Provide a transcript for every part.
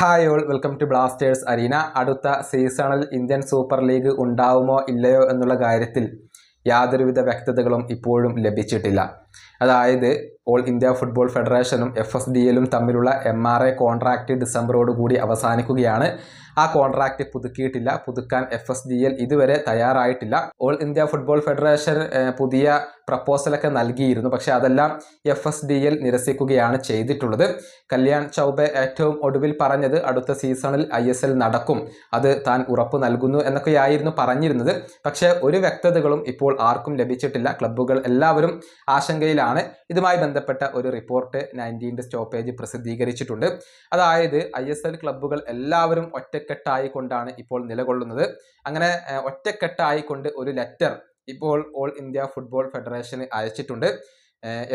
Hi all welcome to Blasters arena അടുത്ത സീസണിൽ Indian super league ഉണ്ടാവുമോ ഇല്ലയോ എന്നുള്ള കാര്യത്തിൽ യാതൊരുവിധ വ്യക്തതകളും ഇപ്പോഴും ലഭിച്ചിട്ടില്ല. അതായത് ഓൾ ഇന്ത്യ ഫുട്ബോൾ ഫെഡറേഷനും എഫ് എസ് ഡി എല്ലും തമ്മിലുള്ള എം ആർ എ കോൺട്രാക്റ്റ് ഡിസംബറോട് കൂടി അവസാനിക്കുകയാണ്. ആ കോൺട്രാക്റ്റ് പുതുക്കിയിട്ടില്ല. പുതുക്കാൻ എഫ് എസ് ഡി എൽ ഇതുവരെ തയ്യാറായിട്ടില്ല. ഓൾ ഇന്ത്യ ഫുട്ബോൾ ഫെഡറേഷൻ പുതിയ പ്രപ്പോസലൊക്കെ നൽകിയിരുന്നു. പക്ഷേ അതെല്ലാം എഫ് എസ് ഡി എൽ നിരസിക്കുകയാണ് ചെയ്തിട്ടുള്ളത്. കല്യാൺ ചൗബെ ഏറ്റവും ഒടുവിൽ പറഞ്ഞത് അടുത്ത സീസണിൽ ഐ എസ് എൽ നടക്കും അത് താൻ ഉറപ്പ് നൽകുന്നു എന്നൊക്കെയായിരുന്നു പറഞ്ഞിരുന്നത്. പക്ഷേ ഒരു വ്യക്തതകളും ഇപ്പോൾ ആർക്കും ലഭിച്ചിട്ടില്ല. ക്ലബ്ബുകൾ എല്ലാവരും ആശങ്കയിലാണ്. ഇതുമായി ബന്ധപ്പെട്ട ഒരു റിപ്പോർട്ട് നയന്റീന്റെ സ്റ്റോപ്പേജ് പ്രസിദ്ധീകരിച്ചിട്ടുണ്ട്. അതായത് ഐ എസ് എൽ ക്ലബ്ബുകൾ എല്ലാവരും ഒറ്റക്കെട്ടായി കൊണ്ടാണ് ഇപ്പോൾ നിലകൊള്ളുന്നത്. അങ്ങനെ ഒറ്റക്കെട്ടായിക്കൊണ്ട് ഒറ്റക്കെട്ടായി കൊണ്ട് ഒരു ലെറ്റർ ഇപ്പോൾ ഓൾ ഇന്ത്യ ഫുട്ബോൾ ഫെഡറേഷന് അയച്ചിട്ടുണ്ട്.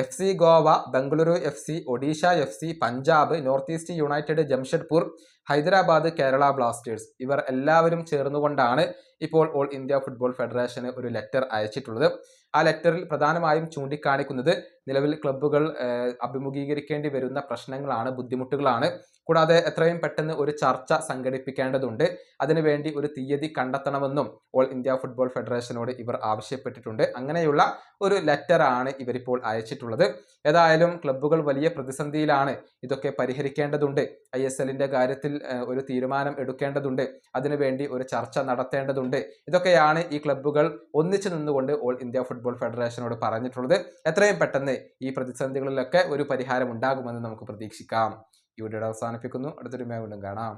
F C Goa Bengaluru F C Odisha F C Punjab North East United Jamshedpur Hyderabad Kerala Blasters ഇവർ എല്ലാവരും ചേർന്നുകൊണ്ടാണ് ഇപ്പോൾ ഓൾ ഇന്ത്യ ഫുട്ബോൾ ഫെഡറേഷന് ഒരു ലെറ്റർ അയച്ചിട്ടുള്ളത്. ആ ലെറ്ററിൽ പ്രധാനമായും ചൂണ്ടിക്കാണിക്കുന്നത് നിലവിൽ ക്ലബ്ബുകൾ അഭിമുഖീകരിക്കേണ്ടി വരുന്ന പ്രശ്നങ്ങളാണ് ബുദ്ധിമുട്ടുകളാണ്. കൂടാതെ എത്രയും പെട്ടെന്ന് ഒരു ചർച്ച സംഘടിപ്പിക്കേണ്ടതുണ്ട്. അതിനുവേണ്ടി ഒരു തീയതി കണ്ടെത്തണമെന്നും ഓൾ ഇന്ത്യ ഫുട്ബോൾ ഫെഡറേഷനോട് ഇവർ ആവശ്യപ്പെട്ടിട്ടുണ്ട്. അങ്ങനെയുള്ള ഒരു ലെറ്ററാണ് ഇവരിപ്പോൾ അയച്ചിട്ടുള്ളത്. ഏതായാലും ക്ലബ്ബുകൾ വലിയ പ്രതിസന്ധിയിലാണ് ഇതൊക്കെ പരിഹരിക്കേണ്ടതുണ്ട്. ഐ എസ് എല്ലിന്റെ കാര്യത്തിൽ ഒരു തീരുമാനം എടുക്കേണ്ടതുണ്ട്. അതിനുവേണ്ടി ഒരു ചർച്ച നടത്തേണ്ടതുണ്ട്. ഇതൊക്കെയാണ് ഈ ക്ലബ്ബുകൾ ഒന്നിച്ചു നിന്നുകൊണ്ട് ഓൾ ഇന്ത്യ ഫുട്ബോൾ ഫെഡറേഷനോട് പറഞ്ഞിട്ടുള്ളത്. എത്രയും പെട്ടെന്ന് ഈ പ്രതിസന്ധികളിലൊക്കെ ഒരു പരിഹാരം ഉണ്ടാകുമെന്ന് നമുക്ക് പ്രതീക്ഷിക്കാം. ഈ വീഡിയോ അവസാനിപ്പിക്കുന്നു. അടുത്തൊരു വീണ്ടും കാണാം.